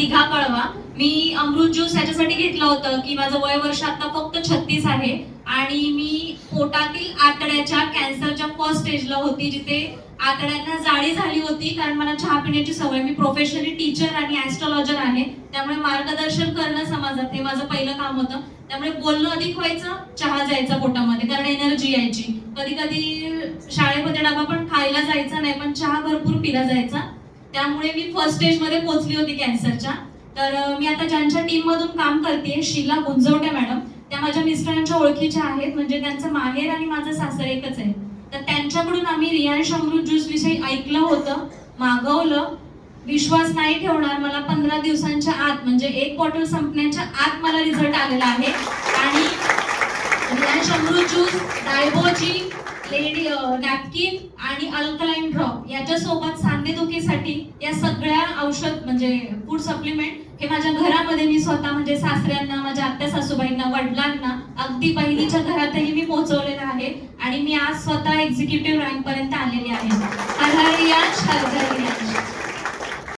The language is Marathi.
दिघा कळवा. मी अमृत ज्यूस याच्यासाठी घेतलं होतं की माझं वय वर्ष आता फक्त छत्तीस आहे. आणि मी पोटातील आतड्याच्या कॅन्सरच्या फर्स्ट स्टेजला होती जिथे आतड्यांना जाळी झाली होती कारण मला चहा पिण्याची सवय. मी प्रोफेशनली टीचर आणि ॲस्ट्रॉलॉजर आहे. त्यामुळे मार्गदर्शन करणं समाजात हे माझं पहिलं काम होतं. त्यामुळे बोलणं अधिक व्हायचं चहा जायचा पोटामध्ये कारण एनर्जी यायची. कधी कधी शाळेमध्ये डबा पण खायला जायचा नाही पण चहा भरपूर पिला जायचा. त्यामुळे मी फर्स्ट स्टेजमध्ये पोहोचली होती कॅन्सरच्या तर मी आता ज्यांच्या टीम मधून काम करते शीला गुंजवटे मॅडम त्या माझ्या मिस्टरांच्या ओळखीच्या आहेत. म्हणजे त्यांचं माहेर आणि माझं सासर एकच आहे. तर त्यांच्याकडून आम्ही रियांश अमृत ज्यूस विषयी ऐकलं होतं मागवलं. विश्वास नाही ठेवणार मला पंधरा दिवसांच्या आत. म्हणजे एक बॉटल संपण्याच्या आत मला रिझल्ट आलेला आहे. आणि रियांश अमृत ज्यूस डायबोजी लेडी नॅपकिन आणि अल्कलाईन ड्रॉप याच्यासोबत सांधेदुखीसाठी या सगळ्या औषध म्हणजे फूड सप्लिमेंट हे माझ्या घरामध्ये मी स्वतः म्हणजे सासऱ्यांना माझ्या आत्या सासूबाईंना वडिलांना अगदी बहिणीच्या घरातही मी पोहोचवलेलं आहे आणि मी आज स्वतः एक्झिक्युटिव्ह रँक पर्यंत आलेली आहे.